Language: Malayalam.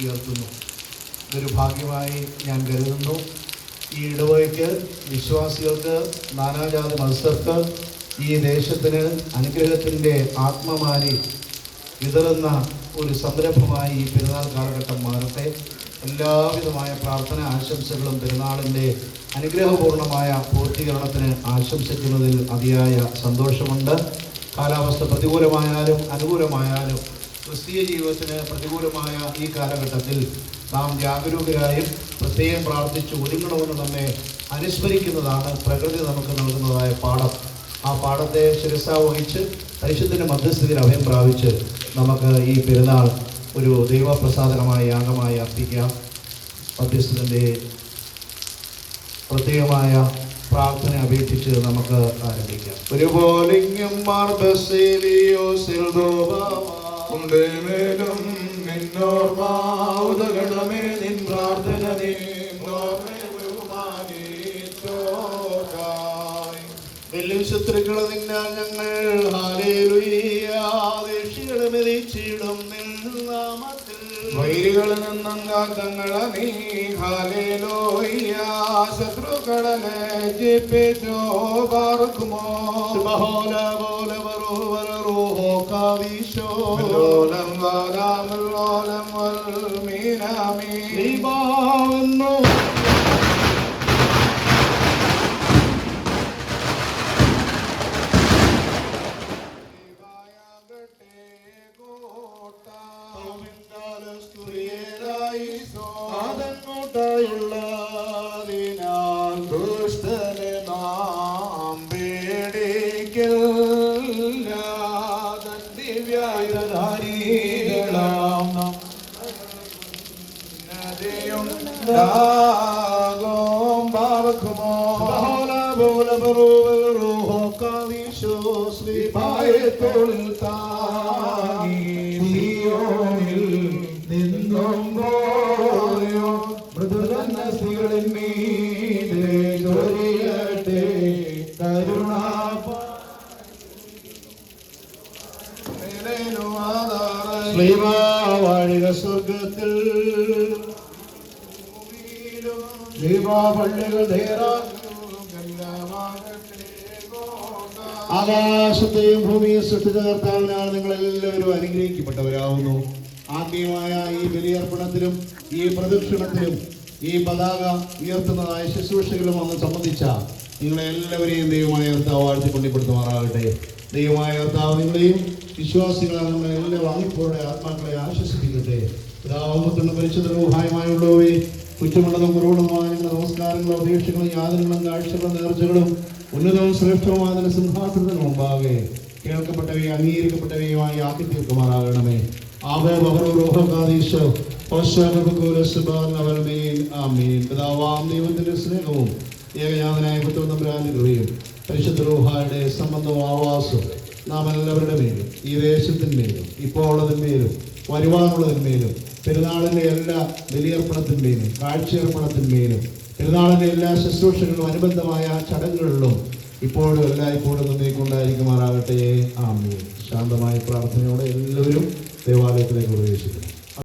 ഉയർത്തുന്നു. ഇതൊരു ഭാഗ്യമായി ഞാൻ കരുതുന്നു. ഈ ഇടവഴിക്ക് വിശ്വാസികൾക്ക് നാനാജാതി മത്സർക്ക് ഈ ദേശത്തിന് അനുഗ്രഹത്തിന്റെ ആത്മമാരി വിതറുന്ന ഒരു സംരംഭമായി ഈ പെരുന്നാൾ കാലഘട്ടം മാറട്ടെ. എല്ലാവിധമായ പ്രാർത്ഥന ആശംസകളും പെരുന്നാളിന്റെ അനുഗ്രഹപൂർണമായ പൂർത്തീകരണത്തിന് ആശംസിക്കുന്നതിൽ അതിയായ സന്തോഷമുണ്ട്. കാലാവസ്ഥ പ്രതികൂലമായാലും അനുകൂലമായാലും ക്രിസ്തീയ ജീവിതത്തിന് പ്രതികൂലമായ ഈ കാലഘട്ടത്തിൽ നാം ജാഗരൂകരായും പ്രത്യേകം പ്രാർത്ഥിച്ച് ഒരുങ്ങണമെന്ന് നമ്മെ അനുസ്മരിക്കുന്നതാണ് പ്രകൃതി നമുക്ക് നൽകുന്നതായ പാഠം. ആ പാഠത്തെ ശിരസ വഹിച്ച് പരിശുദ്ധന്റെ മധ്യസ്ഥിതിയിൽ അഭയം പ്രാപിച്ച് നമുക്ക് ഈ പെരുന്നാൾ ഒരു ദൈവപ്രസാദനമായ യാഗമായി അർപ്പിക്കാം. മധ്യസ്ഥന്റെ പ്രത്യേകമായ പ്രാർത്ഥന അപേക്ഷിച്ച് നമുക്ക് ആരംഭിക്കാം. ഒരുപോലിങ്ങും മാർബസേലിയോസിൽ ഉണ്ടേ മേലും നിന്നോർമാവുതകണമേ ശത്രുക്കളെ നിന്നാൽ ഞങ്ങൾ ഹാലേലുയ്യാദേശികളെ വൈരികളിൽ നിന്നും കാത്തങ്ങളെ നീ ഹാലേലോയ്യ. ശത്രുക്കളെ ലജ്ജിപ്പിച്ചോ പാർക്കുമോ ബഹോല പോല ബറോവല റൂഹോ കാവീശോ ലോലം വാരാമുല്ലോലം വൽമീനാമീ ദൈവാവെന്നോ ആദങ്ങോട്ടായുള്ളതിനാൽ പേടിക്കില്ലാതന്തിവ്യായുധാരീകളാം നാം. നദിയും ദാഗോം പാവക്കുമോ പായത്തോളിൽ താങ്ങി. വാഴിക സ്വർഗത്തിൽ. ആകാശത്തെയും ഭൂമിയും സൃഷ്ടിച്ച കർത്താവിനാണ് നിങ്ങൾ എല്ലാവരും അനുഗ്രഹിക്കപ്പെട്ടവരാകുന്നു ആത്മീയമായ ഈ ബലിയർപ്പണത്തിലും ഈ പ്രദക്ഷിണത്തിലും ഈ പതാക ഉയർത്തുന്നതായ ശുശ്രൂഷകളും അന്ന് സംബന്ധിച്ച നിങ്ങളെല്ലാവരെയും ദൈവമായ വാഴ്ത്തിക്കൊണ്ടിപ്പെടുത്തുമാറാകട്ടെ ദൈവമായ കർത്താവ് നിങ്ങളെയും വിശ്വാസികളാണ് എല്ലാ വാങ്ങിപ്പോടെ ആത്മാക്കളെ ആശ്വസിപ്പിക്കട്ടെ. പിതാവുമത്തുള്ള പരിശുദ്ധരൂഹായമായുള്ളവേ കുറ്റമുള്ളതും കുറവുള്ളതുമായ നിങ്ങളുടെ നമസ്കാരങ്ങളും അപേക്ഷകളും യാതനകളും കാഴ്ചകളും നേർച്ചകളും ഉന്നതവും ശ്രേഷ്ഠവുമായ സിംഹാസനത്തിന് മുമ്പാകെ കേൾക്കപ്പെട്ടവയും അംഗീകരിക്കപ്പെട്ടവയുമായി ആക്കി തീർക്കുമാറാകണമേ. ആവോ ബഹറോഹോകാദീശോ ആമീൻ. പിതാവാം ദൈവത്തിന്റെ സ്നേഹവും ഏകജാതനായ പുത്രനമ്പുരാന്റെ കൃപയും പരിശുദ്ധ രൂഹായുടെ സംബന്ധവും ആവാസവും നാം എല്ലാവരുടെ മേലും ഈ ദേശത്തിന്മേലും ഇപ്പോൾ ഉള്ളതിന്മേലും വരുവാനുള്ളതിന്മേലും പെരുന്നാളിന്റെ എല്ലാ ബലിയർപ്പണത്തിന്മേലും കാഴ്ചയർപ്പണത്തിന്മേലും പെരുന്നാളിന്റെ എല്ലാ ശുശ്രൂഷകളിലും അനുബന്ധമായ ചടങ്ങുകളിലും ഇപ്പോഴും എല്ലായ്പ്പോഴും നന്ദിക്കൊണ്ടായിരിക്കുമാറാകട്ടെ ആമീൻ. ശാന്തമായ പ്രാർത്ഥനയോടെ എല്ലാവരും ദേവാലയത്തിലേക്ക് പ്രവേശിക്കുന്നു.